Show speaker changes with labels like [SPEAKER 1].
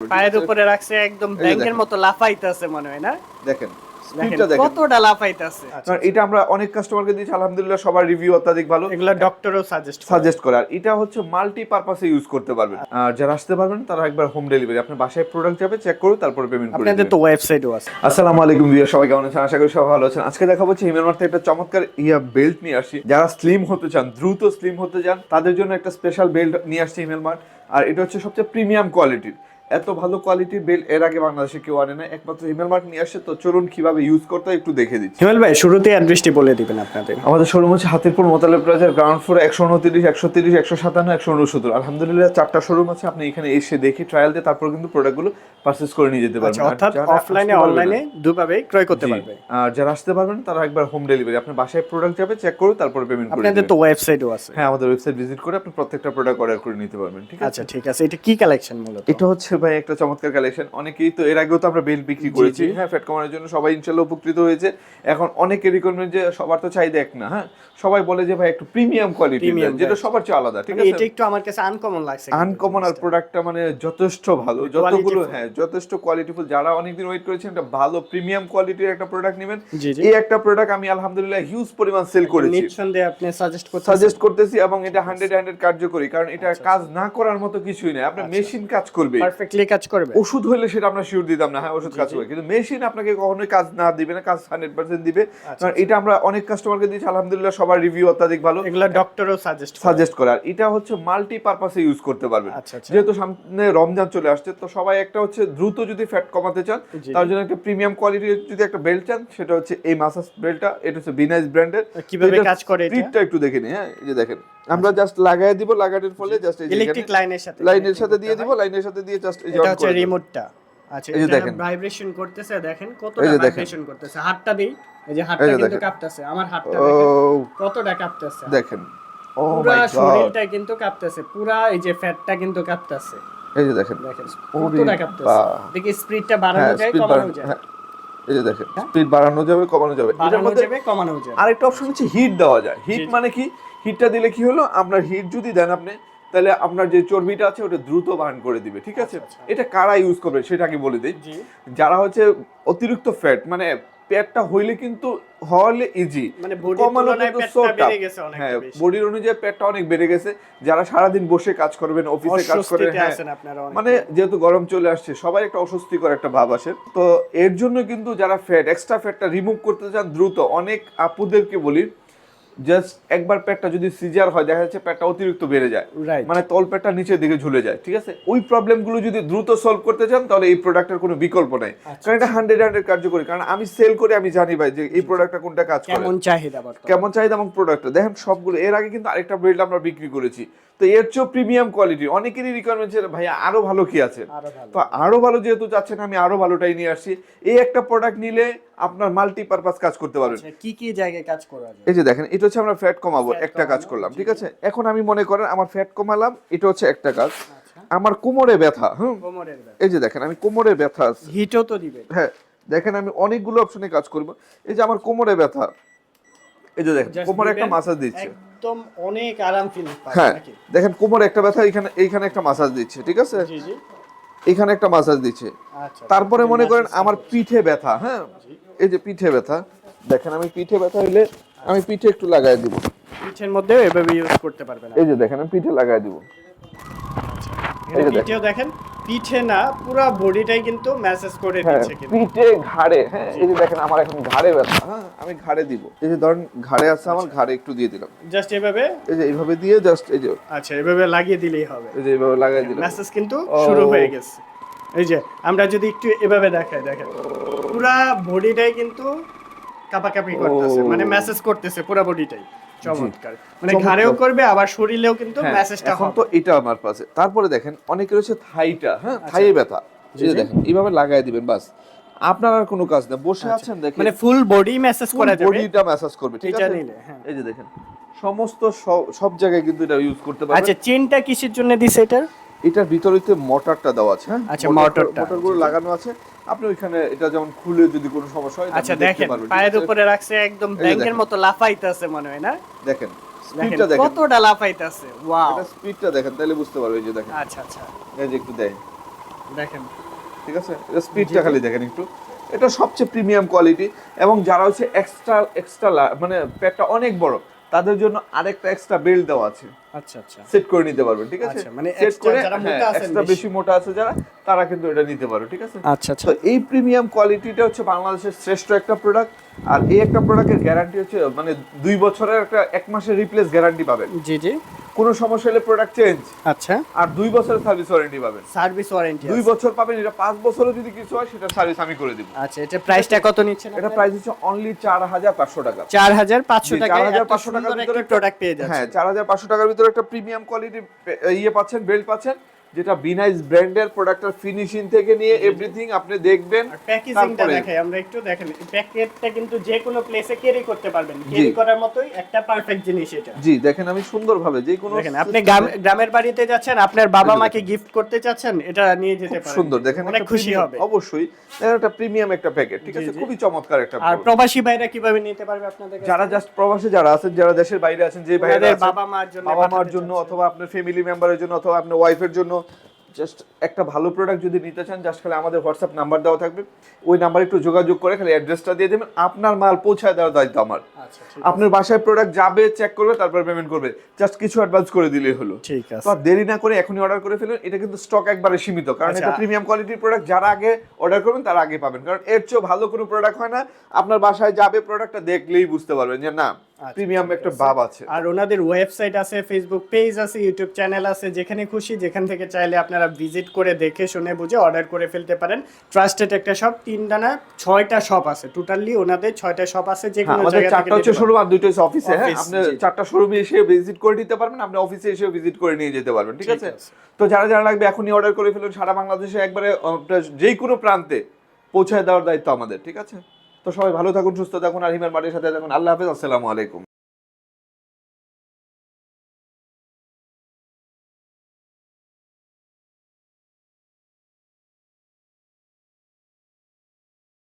[SPEAKER 1] পায়ের উপরে রাখছে একদম ব্যাংকের মতো লাফাইতেছে মনে হয় না?
[SPEAKER 2] দেখেন
[SPEAKER 1] দেখেন
[SPEAKER 2] দেখেন।
[SPEAKER 1] কতটা লাফাইতেছে।
[SPEAKER 2] এটা আমরা অনেক কাস্টমারকে দিয়েছি আলহামদুলিল্লাহ সবার রিভিউ অত্যাধিক ভালো।
[SPEAKER 1] এগুলো ডক্টরও সাজেস্ট
[SPEAKER 2] সাজেস্ট করে। আর এটা হচ্ছে মাল্টি পারপাসে ইউজ করতে পারবেন। আর যারা আসতে পারবেন তারা একবার হোম ডেলিভারি আপনার বাসায় প্রোডাক্ট যাবে চেক করুন তারপরে পেমেন্ট করে
[SPEAKER 1] আপনাদের
[SPEAKER 2] দিবেন।
[SPEAKER 1] তো ওয়েবসাইটও আছে।
[SPEAKER 2] আসসালামু আলাইকুম ভিউয়ার সবাই কেমন আছেন? আশা করি সবাই ভালো আছেন। আজকে হচ্ছে একটা চমৎকার ইয়া বেল্ট নিয়ে আসছি। যারা স্লিম হতে চান দ্রুত স্লিম হতে চান তাদের জন্য একটা স্পেশাল বেল্ট নিয়ে আসছে হিমেল মার্ট আর এটা হচ্ছে সবচেয়ে প্রিমিয়াম কোয়ালিটির এত ভালো কোয়ালিটির বেল এর আগে বাংলাদেশে কেউ আনে না একমাত্র হিমেল মার্ট নিয়ে আসছে তো চলুন কীভাবে ইউজ করতে হয় একটু দেখে দিচ্ছি।
[SPEAKER 1] হিমেল ভাই শুরুতে অ্যাড্রেসটি বলে দিবেন আপনাদের।
[SPEAKER 2] আমাদের শোরুম হচ্ছে হাতিরপুর মোতালেব প্লাজার গ্রাউন্ড ফ্লোর একশো উনত্রিশ একশো তিরিশ একশো সাতান্ন একশো উনসত্তর। আলহামদুলিল্লাহ চারটা শোরুম আছে আপনি এখানে এসে দেখে ট্রায়াল দিয়ে তারপর কিন্তু প্রোডাক্টগুলো পারচেস করে নিয়ে যেতে
[SPEAKER 1] আচ্ছা
[SPEAKER 2] পারবেন
[SPEAKER 1] অর্থাৎ অফলাইনে অনলাইনে দুভাবে ক্রয় করতে
[SPEAKER 2] জি।
[SPEAKER 1] পারবে।
[SPEAKER 2] আর যারা আসতে পারবেন তারা একবার হোম ডেলিভারি আপনার বাসায় প্রোডাক্ট যাবে চেক করুন তারপর পেমেন্ট করে
[SPEAKER 1] আপনাদের। তো ওয়েবসাইটও আছে।
[SPEAKER 2] হ্যাঁ আমাদের ওয়েবসাইট ভিজিট করে আপনি প্রত্যেকটা প্রোডাক্ট অর্ডার করে নিতে পারবেন ঠিক আছে?
[SPEAKER 1] আচ্ছা ঠিক আছে। এটা কি কালেকশন মূলত?
[SPEAKER 2] এটা হচ্ছে ভাই একটা চমৎকার কালেকশন অনেকেই তো এর আগেও তো আমরা বেল বিক্রি করেছি। হ্যাঁ ফ্যাট কমানোর জন্য সবাই ইনশাল্লাহ উপকৃত হয়েছে। এখন অনেকের রিকোয়ারমেন্ট যে সবার তো চাহিদা এক না হ্যাঁ? সবাই বলে যে ভাই একটু প্রিমিয়াম কোয়ালিটি যেটা. সবার চেয়ে আলাদা ঠিক
[SPEAKER 1] মানে
[SPEAKER 2] আছে?
[SPEAKER 1] এটা একটু আমার কাছে আনকমন লাগছে
[SPEAKER 2] আনকমন আর প্রোডাক্টটা মানে যথেষ্ট ভালো যতগুলো হ্যাঁ যথেষ্ট কোয়ালিটিফুল যারা অনেকদিন ওয়েট করেছেন একটা ভালো প্রিমিয়াম কোয়ালিটির একটা প্রোডাক্ট নেবেন। এই একটা প্রোডাক্ট আমি আলহামদুলিল্লাহ হিউজ পরিমাণ সেল করেছি।
[SPEAKER 1] নিঃসন্দেহে আপনি সাজেস্ট করতে
[SPEAKER 2] সাজেস্ট করতেছি এবং এটা হান্ড্রেড হান্ড্রেড কার্যকরী কারণ এটা কাজ না করার মতো কিছুই নেই। আপনার মেশিন কাজ করবে
[SPEAKER 1] পারফেক্টলি কাজ করবে।
[SPEAKER 2] ওষুধ হলে সেটা আমরা শিওর দিতাম না হ্যাঁ ওষুধ কাজ করে। কিন্তু মেশিন আপনাকে কখনোই কাজ না দিবে না কাজ হান্ড্রেড পার্সেন্ট দিবে।
[SPEAKER 1] আচ্ছা,
[SPEAKER 2] কারণ এটা আমরা অনেক কাস্টমারকে দিয়েছি আলহামদুলিল্লাহ সবার রিভিউ অত্যাধিক ভালো।
[SPEAKER 1] এগুলো ডক্টরও সাজেস্ট
[SPEAKER 2] সাজেস্ট করে। আর এটা হচ্ছে মাল্টি পারপাসে ইউজ করতে পারবেন।
[SPEAKER 1] আচ্ছা আচ্ছা।
[SPEAKER 2] যেহেতু সামনে রমজান চলে আসছে তো সবাই একটা হচ্ছে দ্রুত যদি ফ্যাট কমাতে চান তার জন্য একটা প্রিমিয়াম কোয়ালিটির যদি একটা বেল্ট চান সেটা হচ্ছে এই মাসাজ বেল্টটা এটা হচ্ছে বিনাইস ব্র্যান্ডের
[SPEAKER 1] কীভাবে কাজ করে এটা?
[SPEAKER 2] একটু দেখে নিই হ্যাঁ এই যে দেখেন। আমরা জাস্ট লাগাই দিব লাগানোর ফলে জাস্ট এই
[SPEAKER 1] ইলেকট্রিক লাইনের সাথে
[SPEAKER 2] লাইনের সাথে দিয়ে দিব লাইনের সাথে দিয়ে জাস্ট এই
[SPEAKER 1] এটা হচ্ছে রিমোটটা আচ্ছা
[SPEAKER 2] এই যে দেখেন।
[SPEAKER 1] ভাইব্রেশন করতেছে দেখেন কতটা ভাইব্রেশন করতেছে। হাতটা দেই এই যে হাতটা কিন্তু কাঁপতেছে আমার হাতটা দেখেন। কতটা কাঁপতেছে।
[SPEAKER 2] দেখেন। ও
[SPEAKER 1] পুরা
[SPEAKER 2] মাই গড
[SPEAKER 1] শরীরটা কিন্তু কাঁপতেছে পুরা এই যে ফ্যাটটা কিন্তু কাঁপতেছে।
[SPEAKER 2] এই যে দেখেন।
[SPEAKER 1] দেখেন কতটা কাঁপতেছে। দেখি স্পিডটা বাড়ানো
[SPEAKER 2] হ্যাঁ
[SPEAKER 1] যায় কমানো যায়।
[SPEAKER 2] হ্যাঁ এই যে দেখেন স্পিড বাড়ানো যাবে কমানো যাবে। এটার
[SPEAKER 1] বাড়ানো
[SPEAKER 2] মধ্যে
[SPEAKER 1] যাবে কমানো যায়
[SPEAKER 2] আরেকটা অপশন হচ্ছে হিট দেওয়া যায়। হিট। মানে কি? হিটটা দিলে কি হলো? আপনার হিট যদি দেন আপনি তাহলে আপনার যে চর্বিটা আছে ওটা দ্রুত বার্ন করে দিবে ঠিক আছে?
[SPEAKER 1] আচ্ছা,
[SPEAKER 2] এটা কারা ইউজ করবে সেটা আগে বলে দিই। যারা হচ্ছে অতিরিক্ত ফ্যাট মানে পেটটা হইলে কিন্তু হওয়ালে ইজি
[SPEAKER 1] মানে
[SPEAKER 2] কমানো কিন্তু হ্যাঁ বডির অনুযায়ী পেটটা অনেক বেড়ে গেছে। যারা সারাদিন বসে কাজ করবেন অফিসে কাজ
[SPEAKER 1] অস্বস্তিতে
[SPEAKER 2] হ্যাঁ। মানে যেহেতু গরম চলে আসছে সবাই একটা অস্বস্তিকর একটা ভাব আসে। তো এর জন্য কিন্তু যারা ফ্যাট এক্সট্রা ফ্যাটটা রিমুভ করতে চান দ্রুত অনেক আপুদেরকে বলি জাস্ট একবার পেটটা যদি সিজার হয় দেখা যাচ্ছে পেটটা অতিরিক্ত বেড়ে যায়। মানে তল পেটটা নিচের দিকে ঝুলে যায় ঠিক আছে? ওই প্রবলেমগুলো যদি দ্রুত সলভ করতে চান তাহলে এই প্রোডাক্টের কোনো বিকল্প নাই।
[SPEAKER 1] আচ্ছা,
[SPEAKER 2] কারণ এটা হান্ড্রেড হান্ড্রেড কার্যকরী। কারণ আমি সেল করে আমি জানি ভাই যে এই প্রোডাক্টটা কোনটা কাজ করে।
[SPEAKER 1] কেমন চাহিদা
[SPEAKER 2] কেমন চাহিদা এবং প্রোডাক্টটা দেখেন সবগুলো এর আগে কিন্তু আরেকটা ব্রেড আমরা বিক্রি করেছি। তো এর চেয়েও প্রিমিয়াম কোয়ালিটি অনেকেরই রিকোয়ারমেন্ট ছিল ভাইয়া আরও ভালো কি আছে? তো আরও ভালো যেহেতু চাচ্ছেন আমি আরও ভালোটাই নিয়ে আসছি। এই একটা প্রোডাক্ট নিলে আপনার মাল্টি পারপাস কাজ করতে পারবেন।
[SPEAKER 1] আচ্ছা, কি কি জায়গায় কাজ করা
[SPEAKER 2] এই যে দেখেন এটা হচ্ছে আমরা ফ্যাট কমাবো একটা কাজ করলাম ঠিক আছে? এখন আমি মনে করেন আমার ফ্যাট কমালাম এটা হচ্ছে একটা কাজ।
[SPEAKER 1] আচ্ছা।
[SPEAKER 2] আমার কোমরে ব্যথা হুম? এই যে দেখেন আমি কোমরে ব্যথা আছে।
[SPEAKER 1] হিটও তো দিবে।
[SPEAKER 2] হ্যাঁ দেখেন আমি অনেকগুলো অপশনে কাজ করব। এই যে আমার কোমরে ব্যথা এই যে দেখেন কোমরে একটা মাসাজ দিচ্ছে।
[SPEAKER 1] একদম অনেক আরাম ফিল
[SPEAKER 2] হ্যাঁ দেখেন কোমরে একটা ব্যথা এখানে এইখানে একটা মাসাজ দিচ্ছে ঠিক আছে?
[SPEAKER 1] জি জি।
[SPEAKER 2] এখানে একটা মাসাজ দিচ্ছে।
[SPEAKER 1] আচ্ছা
[SPEAKER 2] তারপরে মনে করেন আমার পিঠে ব্যথা হ্যাঁ? এই যে পিঠে ব্যথা দেখেন আমি পিঠে ব্যথা হইলে আমি পিঠে একটু লাগাই দিব।
[SPEAKER 1] পিঠের মধ্যে এভাবে ইউজ করতে পারবেন
[SPEAKER 2] এই যে দেখেন আমি পিঠে লাগাই দিব। এই যে দেখেন।
[SPEAKER 1] পিঠে না পুরো বডিটাই কিন্তু ম্যাসেজ করে
[SPEAKER 2] হ্যাঁ
[SPEAKER 1] দিচ্ছে কিন্তু।
[SPEAKER 2] পিঠে ঘাড়ে হ্যাঁ এই যে দেখেন আমার এখন ঘাড়ে ব্যথা। হ্যাঁ আমি ঘাড়ে দিব। এই যে ধরেন ঘাড়ে আছে আমার ঘাড়ে একটু দিয়ে দিলাম।
[SPEAKER 1] জাস্ট এভাবে?
[SPEAKER 2] এই যে এইভাবে দিয়ে জাস্ট এই যে
[SPEAKER 1] আচ্ছা এভাবে লাগিয়ে দিলেই হবে।
[SPEAKER 2] এই যে এইভাবে লাগাই দিলাম।
[SPEAKER 1] মেসেজ কিন্তু শুরু হয়ে গেছে। এই যে আমরা যদি একটু এভাবে দেখাই দেখেন। পুরা বডিটাই কিন্তু কাপাকাপি করতেছে মানে মেসেজ করতেছে পুরা বডিটাই। চমৎকার। মানে ঘাড়েও করবে আবার শরীরেও কিন্তু মেসেজটা
[SPEAKER 2] এখন তো এটা আমার পাশে। তারপরে দেখেন অনেকের হচ্ছে থাইটা হ্যাঁ থাইয়ে ব্যথা। যে দেখেন এইভাবে লাগাই দিবেন বাস। আপনার আর কোনো কাজ না বসে আছেন দেখেন।
[SPEAKER 1] মানে ফুল বডি মেসেজ করা যাবে?
[SPEAKER 2] বডিটা ম্যাসাজ করবে ঠিক আছে?
[SPEAKER 1] হ্যাঁ।
[SPEAKER 2] এই যে দেখেন সমস্ত সব- জায়গায় কিন্তু এটা ইউজ করতে পারবেন।
[SPEAKER 1] আচ্ছা চেনটা কিসের জন্য দিছে এটার?
[SPEAKER 2] এটার ভিতরেতে মোটরটা দেওয়া আছে হ্যাঁ?
[SPEAKER 1] আচ্ছা,
[SPEAKER 2] মোটরটা। মোটরগুলো লাগানো আছে। আপনি ওইখানে এটা যেমন খুলে যদি কোনো সমস্যা হয়
[SPEAKER 1] আচ্ছা দেখেন পায়ের উপরে রাখছে একদম ব্যাংকের মতো লাফাইতেছে মনে হয় না?
[SPEAKER 2] দেখেন স্পিডটা দেখেন।
[SPEAKER 1] কতটা লাফাইতেছে ওয়াও।
[SPEAKER 2] এটা স্পিডটা দেখেন তাহলে বুঝতে পারবে যে দেখেন।
[SPEAKER 1] আচ্ছা আচ্ছা।
[SPEAKER 2] এই যে একটু দেয়।
[SPEAKER 1] দেখেন।
[SPEAKER 2] ঠিক আছে? এটা স্পিডটা খালি দেখেন একটু। এটা সবচেয়ে প্রিমিয়াম কোয়ালিটি এবং যারা হচ্ছে এক্সট্রা এক্সট্রা মানে প্যাকটা অনেক বড় তাদের জন্য আরেকটা এক্সট্রা বেল্ট দেওয়া আছে।
[SPEAKER 1] আচ্ছা আচ্ছা।
[SPEAKER 2] সেট করে নিতে পারবেন ঠিক আছে?
[SPEAKER 1] আচ্ছা, মানে
[SPEAKER 2] সেট করে
[SPEAKER 1] যারা মোটা
[SPEAKER 2] এক্সট্রা
[SPEAKER 1] বেশি।
[SPEAKER 2] বেশি মোটা আছে যারা তারা কিন্তু এটা নিতে পারো ঠিক আছে?
[SPEAKER 1] আচ্ছা আচ্ছা।
[SPEAKER 2] তো এই প্রিমিয়াম কোয়ালিটিটা হচ্ছে বাংলাদেশের শ্রেষ্ঠ একটা প্রোডাক্ট আর এই একটা প্রোডাক্টের গ্যারান্টি হচ্ছে মানে দুই বছরের একটা এক মাসের রিপ্লেস গ্যারান্টি পাবেন।
[SPEAKER 1] জি জি।
[SPEAKER 2] কোনো সমস্যা হলে প্রোডাক্ট চেঞ্জ
[SPEAKER 1] আচ্ছা।
[SPEAKER 2] আর দুই বছরের সার্ভিস ওয়ারেন্টি পাবেন।
[SPEAKER 1] সার্ভিস ওয়ারেন্টি
[SPEAKER 2] দুই বছর পাবেন এটা পাঁচ বছরও যদি কিছু হয় সেটা সার্ভিস আমি করে দিব।
[SPEAKER 1] আচ্ছা এটা প্রাইসটা কত নিচ্ছেন
[SPEAKER 2] এটা প্রাইস হচ্ছে অনলি চার হাজার পাঁচশো টাকা।
[SPEAKER 1] চার হাজার পাঁচশো
[SPEAKER 2] চার
[SPEAKER 1] হাজার
[SPEAKER 2] পাঁচশো টাকার ভিতরে
[SPEAKER 1] প্রোডাক্ট পেয়ে যাচ্ছে
[SPEAKER 2] হ্যাঁ চার হাজার পাঁচশো টাকার ভিতরে একটা প্রিমিয়াম কোয়ালিটি ইয়ে পাচ্ছেন বেল্ট পাচ্ছেন। যেটা বিনাইস ব্র্যান্ডের প্রোডাক্টের ফিনিশিং থেকে নিয়ে এভরিথিং আপনি দেখবেন
[SPEAKER 1] প্যাকেজিংটা দেখাই আমরা একটু দেখেন প্যাকেটটা কিন্তু যে কোনো প্লেসে ক্যারি করতে পারবেন। ক্যারি করার মতোই একটা পারফেক্ট জিনিস এটা।
[SPEAKER 2] জি দেখেন আমি সুন্দরভাবে যে কোনো
[SPEAKER 1] দেখেন আপনি গ্রামের বাড়িতে যাচ্ছেন আপনার বাবা মাকে গিফট করতে চাচ্ছেন এটা নিয়ে যেতে পারেন।
[SPEAKER 2] সুন্দর দেখেন
[SPEAKER 1] অনেক খুশি হবে।
[SPEAKER 2] অবশ্যই দেখেন একটা প্রিমিয়াম একটা প্যাকেট ঠিক আছে? খুবই চমৎকার একটা
[SPEAKER 1] আর প্রবাসী ভাইরা কীভাবে নিতে পারবে আপনাদের
[SPEAKER 2] যারা জাস্ট প্রবাসে যারা আছেন যারা দেশের বাইরে আছেন যে বাইরে
[SPEAKER 1] বাবা মার জন্য
[SPEAKER 2] বাবা মার জন্য অথবা আপনার ফ্যামিলি মেম্বারের জন্য অথবা আপনার ওয়াইফের জন্য জাস্ট একটা ভালো প্রোডাক্ট যদি নিতে চান জাস্ট খালি আমাদের হোয়াটসঅ্যাপ নাম্বার দেওয়া থাকবে। ওই নাম্বারে একটু যোগাযোগ করে খালি অ্যাড্রেসটা দিয়ে দেবেন আপনার মাল পৌঁছায় দেওয়ার দায়িত্ব আমার।
[SPEAKER 1] আচ্ছা
[SPEAKER 2] আপনার বাসায় প্রোডাক্ট যাবে চেক করবে তারপর পেমেন্ট করবে। জাস্ট কিছু অ্যাডভান্স করে দিলেই হলো।
[SPEAKER 1] ঠিক আছে।
[SPEAKER 2] দেরি না করে এখনই অর্ডার করে ফেলুন এটা কিন্তু স্টক একবারে সীমিত কারণ। এটা প্রিমিয়াম কোয়ালিটির প্রোডাক্ট যারা আগে অর্ডার করবেন তারা আগে পাবেন। কারণ এর চেয়েও ভালো কোনো প্রোডাক্ট হয় না আপনার বাসায় যাবে প্রোডাক্টটা দেখলেই বুঝতে পারবেন যে না প্রিমিয়াম
[SPEAKER 1] ঠিক
[SPEAKER 2] একটা ভাব আছে।
[SPEAKER 1] আর ওনাদের ওয়েবসাইট আছে ফেসবুক পেজ আছে ইউটিউব চ্যানেল আছে যেখানে খুশি যেখান থেকে চাইলে আপনারা ভিজিট করে দেখে শুনে বুঝে অর্ডার করে ফেলতে পারেন। ট্রাস্টেড একটা শপ তিনটা না ছয়টা শপ আছে। টোটালি ওনাদের ছয়টা শপ আছে যে
[SPEAKER 2] হ্যাঁ,
[SPEAKER 1] কোনো
[SPEAKER 2] আমাদের
[SPEAKER 1] জায়গা থেকে
[SPEAKER 2] চারটা হচ্ছে শোরুম আর দুটো হচ্ছে অফিসে হ্যাঁ? আপনি চারটা শোরুমে এসে ভিজিট করে দিতে পারবেন আপনি অফিসে এসে ভিজিট করে নিয়ে যেতে পারবেন ঠিক
[SPEAKER 1] আছে।
[SPEAKER 2] তো যারা যারা লাগবে এখনই অর্ডার করে ফেলুন সারা বাংলাদেশে একবারে যে কোনো প্রান্তে পৌঁছায় দেওয়ার দায়িত্ব আমাদের ঠিক আছে? তো সবাই ভালো থাকুন, সুস্থ থাকুন, আর হিমের মাটির সাথে থাকুন। আল্লাহ হাফেজ, আসসালামু আলাইকুম।